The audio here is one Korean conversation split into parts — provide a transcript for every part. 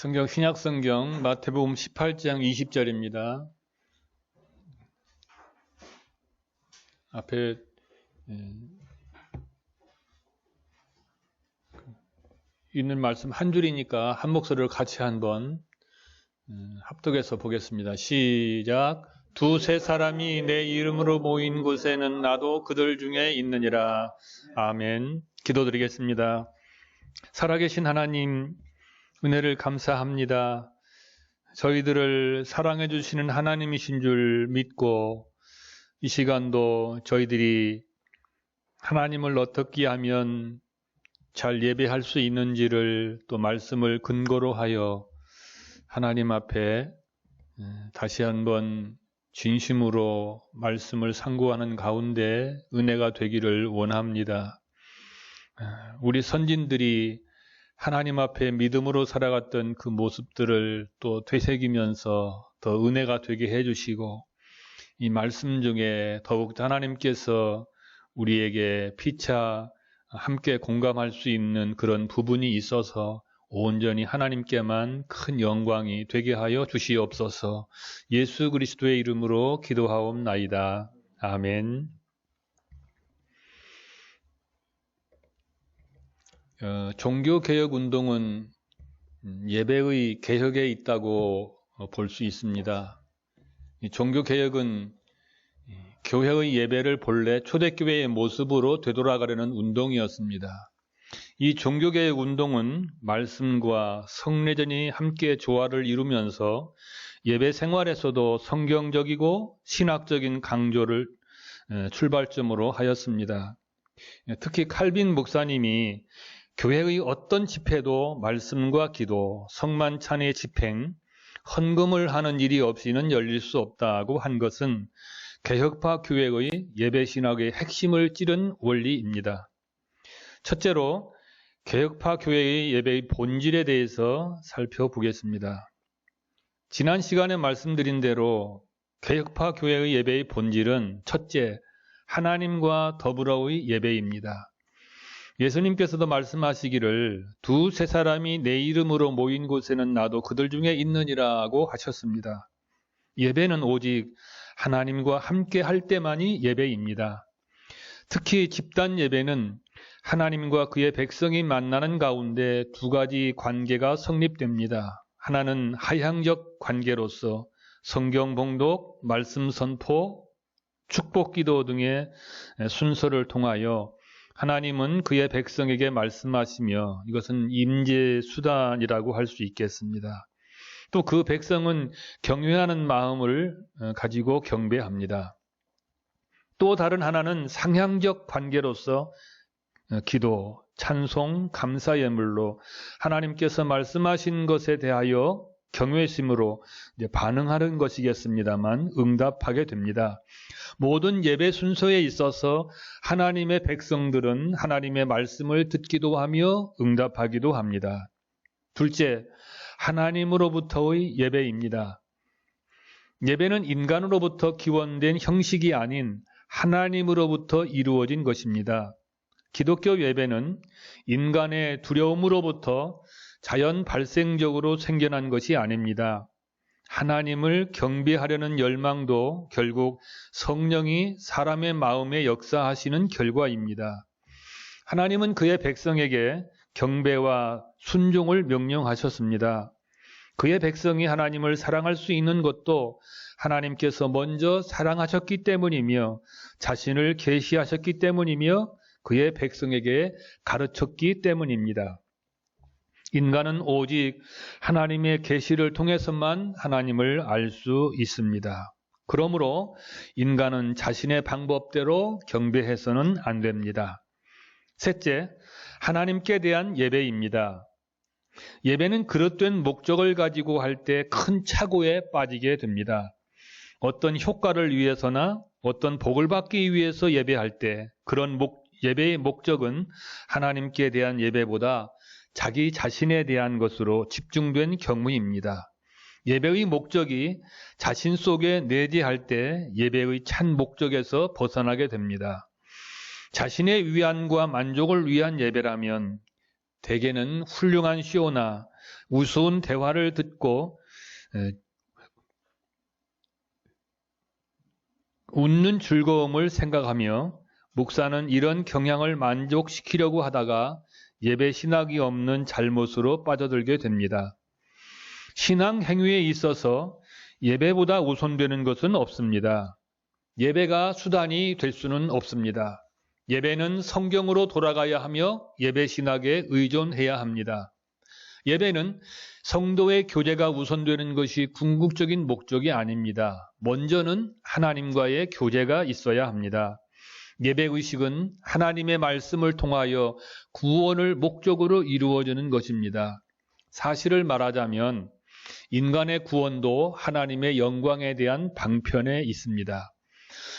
성경 신약 성경 마태복음 18장 20절입니다. 앞에 예, 있는 말씀 한 줄이니까 한 목소리를 같이 한번 음, 합독해서 보겠습니다. 시작. 두세 사람이 내 이름으로 모인 곳에는 나도 그들 중에 있느니라. 아멘. 기도드리겠습니다. 살아계신 하나님, 은혜를 감사합니다. 저희들을 사랑해 주시는 하나님이신 줄 믿고 이 시간도 저희들이 하나님을 어떻게 하면 잘 예배할 수 있는지를 또 말씀을 근거로 하여 하나님 앞에 다시 한번 진심으로 말씀을 상고하는 가운데 은혜가 되기를 원합니다. 우리 선진들이 하나님 앞에 믿음으로 살아갔던 그 모습들을 또 되새기면서 더 은혜가 되게 해주시고 이 말씀 중에 더욱 하나님께서 우리에게 피차 함께 공감할 수 있는 그런 부분이 있어서 온전히 하나님께만 큰 영광이 되게 하여 주시옵소서 예수 그리스도의 이름으로 기도하옵나이다. 아멘. 어, 종교개혁 운동은 예배의 개혁에 있다고 볼 수 있습니다. 종교개혁은 교회의 예배를 본래 초대교회의 모습으로 되돌아가려는 운동이었습니다. 이 종교개혁 운동은 말씀과 성례전이 함께 조화를 이루면서 예배 생활에서도 성경적이고 신학적인 강조를 출발점으로 하였습니다. 특히 칼빈 목사님이 교회의 어떤 집회도 말씀과 기도, 성만찬의 집행, 헌금을 하는 일이 없이는 열릴 수 없다고 한 것은 개혁파 교회의 예배 신학의 핵심을 찌른 원리입니다. 첫째로 개혁파 교회의 예배의 본질에 대해서 살펴보겠습니다. 지난 시간에 말씀드린 대로 개혁파 교회의 예배의 본질은 첫째, 하나님과 더불어의 예배입니다. 예수님께서도 말씀하시기를 두세 사람이 내 이름으로 모인 곳에는 나도 그들 중에 있느니라고 하셨습니다. 예배는 오직 하나님과 함께 할 때만이 예배입니다. 특히 집단 예배는 하나님과 그의 백성이 만나는 가운데 두 가지 관계가 성립됩니다. 하나는 하향적 관계로서 성경 봉독, 말씀 선포, 축복 기도 등의 순서를 통하여 하나님은 그의 백성에게 말씀하시며 이것은 임재 수단이라고 할 수 있겠습니다. 또 그 백성은 경외하는 마음을 어, 가지고 경배합니다. 또 다른 하나는 상향적 관계로서 어, 기도, 찬송, 감사 예물로 하나님께서 말씀하신 것에 대하여 경외심으로 반응하는 것이겠습니다만 응답하게 됩니다. 모든 예배 순서에 있어서 하나님의 백성들은 하나님의 말씀을 듣기도 하며 응답하기도 합니다. 둘째, 하나님으로부터의 예배입니다. 예배는 인간으로부터 기원된 형식이 아닌 하나님으로부터 이루어진 것입니다. 기독교 예배는 인간의 두려움으로부터 자연 발생적으로 생겨난 것이 아닙니다. 하나님을 경배하려는 열망도 결국 성령이 사람의 마음에 역사하시는 결과입니다. 하나님은 그의 백성에게 경배와 순종을 명령하셨습니다. 그의 백성이 하나님을 사랑할 수 있는 것도 하나님께서 먼저 사랑하셨기 때문이며 자신을 계시하셨기 때문이며 그의 백성에게 가르쳤기 때문입니다. 인간은 오직 하나님의 계시를 통해서만 하나님을 알 수 있습니다. 그러므로 인간은 자신의 방법대로 경배해서는 안 됩니다. 셋째, 하나님께 대한 예배입니다. 예배는 그릇된 목적을 가지고 할 때 큰 착오에 빠지게 됩니다. 어떤 효과를 위해서나 어떤 복을 받기 위해서 예배할 때 그런 목, 예배의 목적은 하나님께 대한 예배보다 자기 자신에 대한 것으로 집중된 경우입니다. 예배의 목적이 자신 속에 내재할 때 예배의 찬 목적에서 벗어나게 됩니다. 자신의 위안과 만족을 위한 예배라면 대개는 훌륭한 쇼나 우스운 대화를 듣고 에, 웃는 즐거움을 생각하며 목사는 이런 경향을 만족시키려고 하다가 예배 신학이 없는 잘못으로 빠져들게 됩니다. 신앙 행위에 있어서 예배보다 우선되는 것은 없습니다. 예배가 수단이 될 수는 없습니다. 예배는 성경으로 돌아가야 하며 예배 신학에 의존해야 합니다. 예배는 성도의 교제가 우선되는 것이 궁극적인 목적이 아닙니다. 먼저는 하나님과의 교제가 있어야 합니다. 예배 의식은 하나님의 말씀을 통하여 구원을 목적으로 이루어지는 것입니다. 사실을 말하자면 인간의 구원도 하나님의 영광에 대한 방편에 있습니다.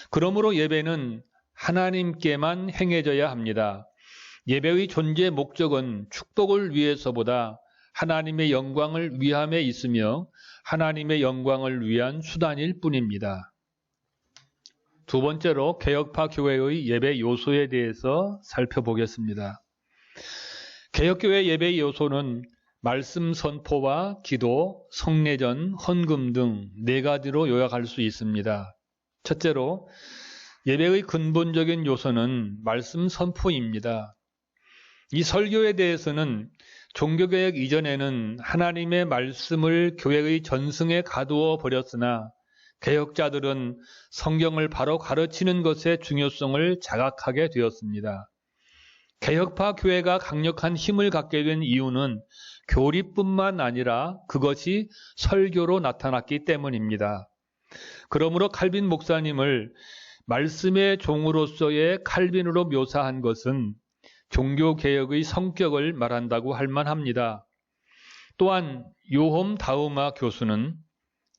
그러므로 예배는 하나님께만 행해져야 합니다. 예배의 존재 목적은 축복을 위해서보다 하나님의 영광을 위함에 있으며 하나님의 영광을 위한 수단일 뿐입니다. 두 번째로 개혁파 교회의 예배 요소에 대해서 살펴보겠습니다. 개혁교회 예배 요소는 말씀 선포와 기도, 성례전, 헌금 등 네 가지로 요약할 수 있습니다. 첫째로 예배의 근본적인 요소는 말씀 선포입니다. 이 설교에 대해서는 종교개혁 이전에는 하나님의 말씀을 교회의 전승에 가두어 버렸으나 개혁자들은 성경을 바로 가르치는 것의 중요성을 자각하게 되었습니다. 개혁파 교회가 강력한 힘을 갖게 된 이유는 교리뿐만 아니라 그것이 설교로 나타났기 때문입니다. 그러므로 칼빈 목사님을 말씀의 종으로서의 칼빈으로 묘사한 것은 종교개혁의 성격을 말한다고 할 만합니다. 또한 요홈 다우마 교수는 어,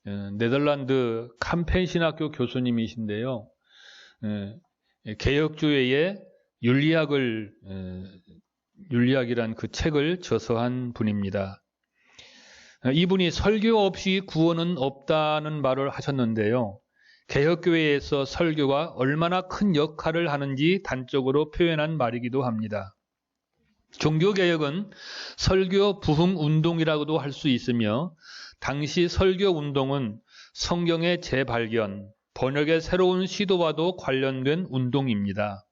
네덜란드 캄펜 신학교 교수님이신데요. 어, 개혁주의의 윤리학을 어, 윤리학이란 그 책을 저서한 분입니다. 이분이 설교 없이 구원은 없다는 말을 하셨는데요. 개혁교회에서 설교가 얼마나 큰 역할을 하는지 단적으로 표현한 말이기도 합니다. 종교개혁은 설교 부흥 운동이라고도 할 수 있으며 당시 설교 운동은 성경의 재발견, 번역의 새로운 시도와도 관련된 운동입니다.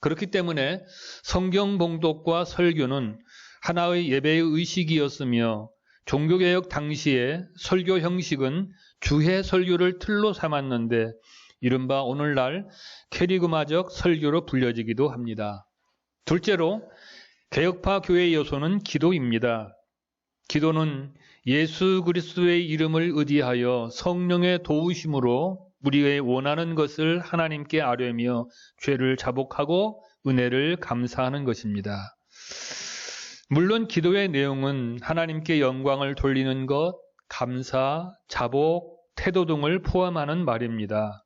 그렇기 때문에 성경 봉독과 설교는 하나의 예배의 의식이었으며 종교개혁 당시에 설교 형식은 주해 설교를 틀로 삼았는데 이른바 오늘날 캐리그마적 설교로 불려지기도 합니다. 둘째로 개혁파 교회의 요소는 기도입니다. 기도는 예수 그리스도의 이름을 의지하여 성령의 도우심으로 우리의 원하는 것을 하나님께 아뢰며 죄를 자복하고 은혜를 감사하는 것입니다. 물론 기도의 내용은 하나님께 영광을 돌리는 것, 감사, 자복, 태도 등을 포함하는 말입니다.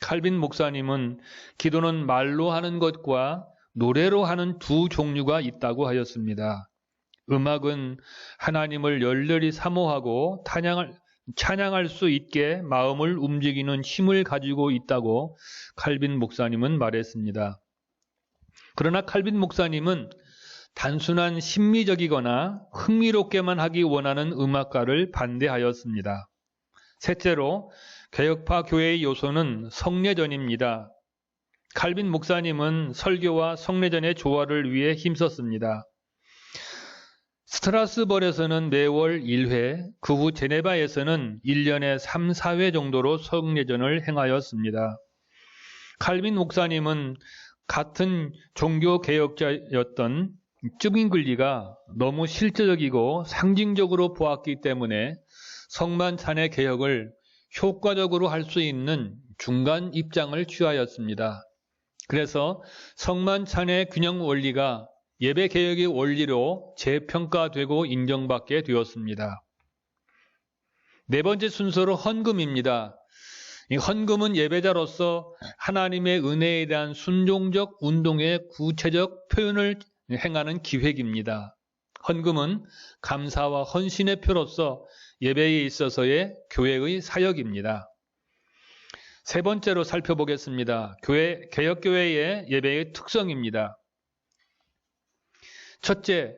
칼빈 목사님은 기도는 말로 하는 것과 노래로 하는 두 종류가 있다고 하였습니다. 음악은 하나님을 열렬히 사모하고 찬양할, 찬양할 수 있게 마음을 움직이는 힘을 가지고 있다고 칼빈 목사님은 말했습니다. 그러나 칼빈 목사님은 단순한 심미적이거나 흥미롭게만 하기 원하는 음악가를 반대하였습니다. 셋째로 개혁파 교회의 요소는 성례전입니다. 칼빈 목사님은 설교와 성례전의 조화를 위해 힘썼습니다. 스트라스벌에서는 매월 1회, 그 후 제네바에서는 1년에 3, 4회 정도로 성례전을 행하였습니다. 칼빈 목사님은 같은 종교 개혁자였던 쯔빙글리가 너무 실제적이고 상징적으로 보았기 때문에 성만 찬의 개혁을 효과적으로 할 수 있는 중간 입장을 취하였습니다. 그래서 성만 찬의 균형 원리가 예배 개혁의 원리로 재평가되고 인정받게 되었습니다. 네 번째 순서로 헌금입니다. 이 헌금은 예배자로서 하나님의 은혜에 대한 순종적 운동의 구체적 표현을 행하는 기획입니다. 헌금은 감사와 헌신의 표로서 예배에 있어서의 교회의 사역입니다. 세 번째로 살펴보겠습니다. 교회, 개혁교회의 예배의 특성입니다. 첫째,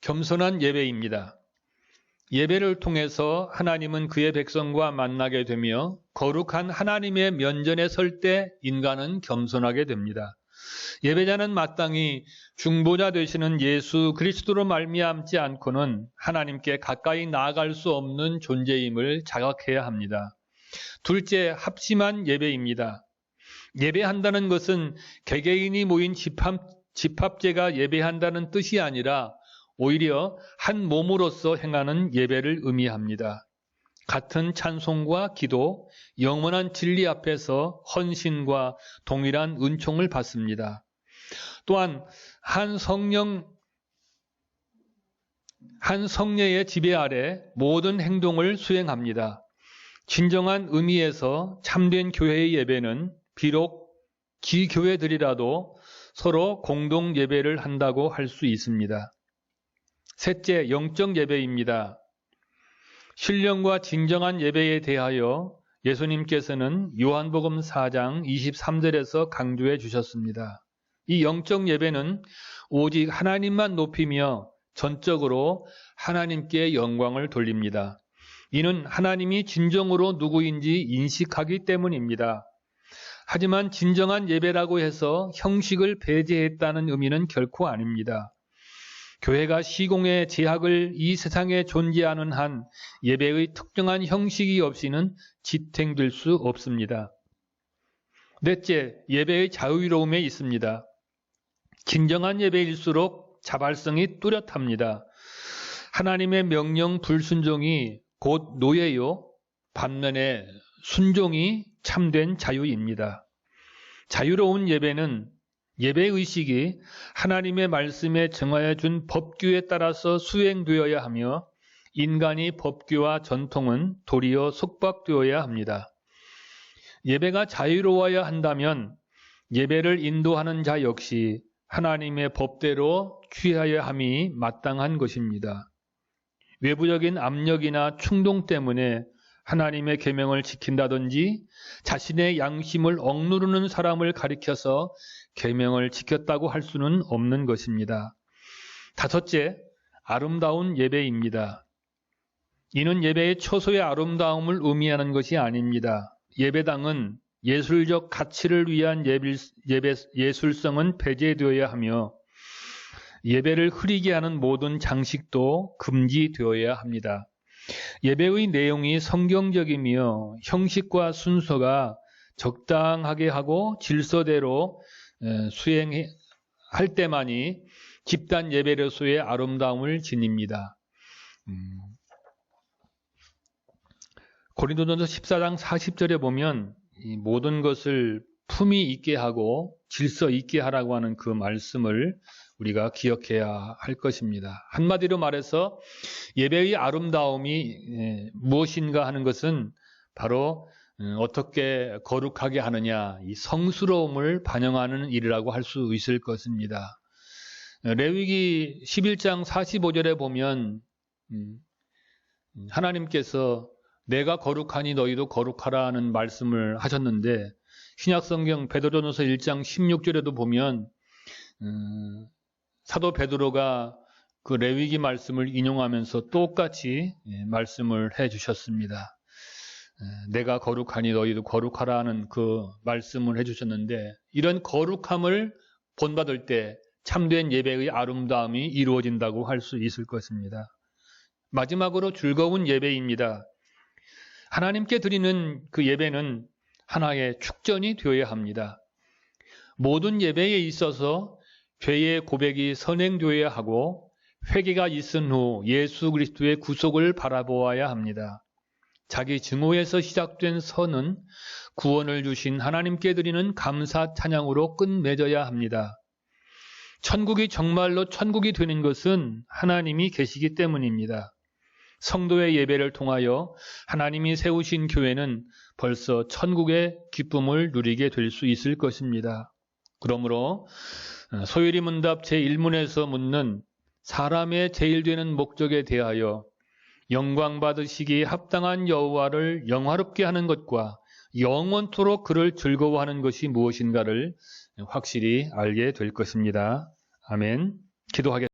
겸손한 예배입니다. 예배를 통해서 하나님은 그의 백성과 만나게 되며 거룩한 하나님의 면전에 설 때 인간은 겸손하게 됩니다. 예배자는 마땅히 중보자 되시는 예수 그리스도로 말미암지 않고는 하나님께 가까이 나아갈 수 없는 존재임을 자각해야 합니다. 둘째, 합심한 예배입니다. 예배한다는 것은 개개인이 모인 집합, 집합제가 예배한다는 뜻이 아니라 오히려 한 몸으로서 행하는 예배를 의미합니다. 같은 찬송과 기도, 영원한 진리 앞에서 헌신과 동일한 은총을 받습니다. 또한 한 성령 한 성례의 지배 아래 모든 행동을 수행합니다. 진정한 의미에서 참된 교회의 예배는 비록 기교회들이라도 서로 공동 예배를 한다고 할 수 있습니다. 셋째, 영적 예배입니다. 신령과 진정한 예배에 대하여 예수님께서는 요한복음 4장 23절에서 강조해 주셨습니다. 이 영적 예배는 오직 하나님만 높이며 전적으로 하나님께 영광을 돌립니다. 이는 하나님이 진정으로 누구인지 인식하기 때문입니다. 하지만 진정한 예배라고 해서 형식을 배제했다는 의미는 결코 아닙니다. 교회가 시공의 제약을 이 세상에 존재하는 한 예배의 특정한 형식이 없이는 지탱될 수 없습니다. 넷째, 예배의 자유로움에 있습니다. 진정한 예배일수록 자발성이 뚜렷합니다. 하나님의 명령 불순종이 곧 노예요. 반면에 순종이 참된 자유입니다. 자유로운 예배는 예배 의식이 하나님의 말씀에 정하여 준 법규에 따라서 수행되어야 하며 인간이 법규와 전통은 도리어 속박되어야 합니다. 예배가 자유로워야 한다면 예배를 인도하는 자 역시 하나님의 법대로 취하여 함이 마땅한 것입니다. 외부적인 압력이나 충동 때문에 하나님의 계명을 지킨다든지 자신의 양심을 억누르는 사람을 가리켜서 계명을 지켰다고 할 수는 없는 것입니다. 다섯째, 아름다운 예배입니다. 이는 예배의 초소의 아름다움을 의미하는 것이 아닙니다. 예배당은 예술적 가치를 위한 예배, 예배, 예술성은 배제되어야 하며 예배를 흐리게 하는 모든 장식도 금지되어야 합니다. 예배의 내용이 성경적이며 형식과 순서가 적당하게 하고 질서대로 수행할 때만이 집단 예배로서의 아름다움을 지닙니다. 음. 고린도전서 14장 40절에 보면 모든 것을 품위 있게 하고 질서 있게 하라고 하는 그 말씀을 우리가 기억해야 할 것입니다. 한마디로 말해서 예배의 아름다움이 무엇인가 하는 것은 바로 음, 어떻게 거룩하게 하느냐, 이 성스러움을 반영하는 일이라고 할 수 있을 것입니다. 레위기 11장 45절에 보면 음, 하나님께서 내가 거룩하니 너희도 거룩하라는 말씀을 하셨는데 신약성경 베드로전서 1장 16절에도 보면 음, 사도 베드로가 그 레위기 말씀을 인용하면서 똑같이 예, 말씀을 해 주셨습니다. 내가 거룩하니 너희도 거룩하라는 그 말씀을 해 주셨는데 이런 거룩함을 본받을 때 참된 예배의 아름다움이 이루어진다고 할 수 있을 것입니다. 마지막으로 즐거운 예배입니다. 하나님께 드리는 그 예배는 하나의 축전이 되어야 합니다. 모든 예배에 있어서 죄의 고백이 선행되어야 하고 회개가 있은 후 예수 그리스도의 구속을 바라보아야 합니다. 자기 증오에서 시작된 선은 구원을 주신 하나님께 드리는 감사 찬양으로 끝맺어야 합니다. 천국이 정말로 천국이 되는 것은 하나님이 계시기 때문입니다. 성도의 예배를 통하여 하나님이 세우신 교회는 벌써 천국의 기쁨을 누리게 될 수 있을 것입니다. 그러므로 소율이 문답 제1문에서 묻는 사람의 제일 되는 목적에 대하여 영광 받으시기에 합당한 여호와를 영화롭게 하는 것과 영원토록 그를 즐거워하는 것이 무엇인가를 확실히 알게 될 것입니다. 아멘. 기도하겠습니다.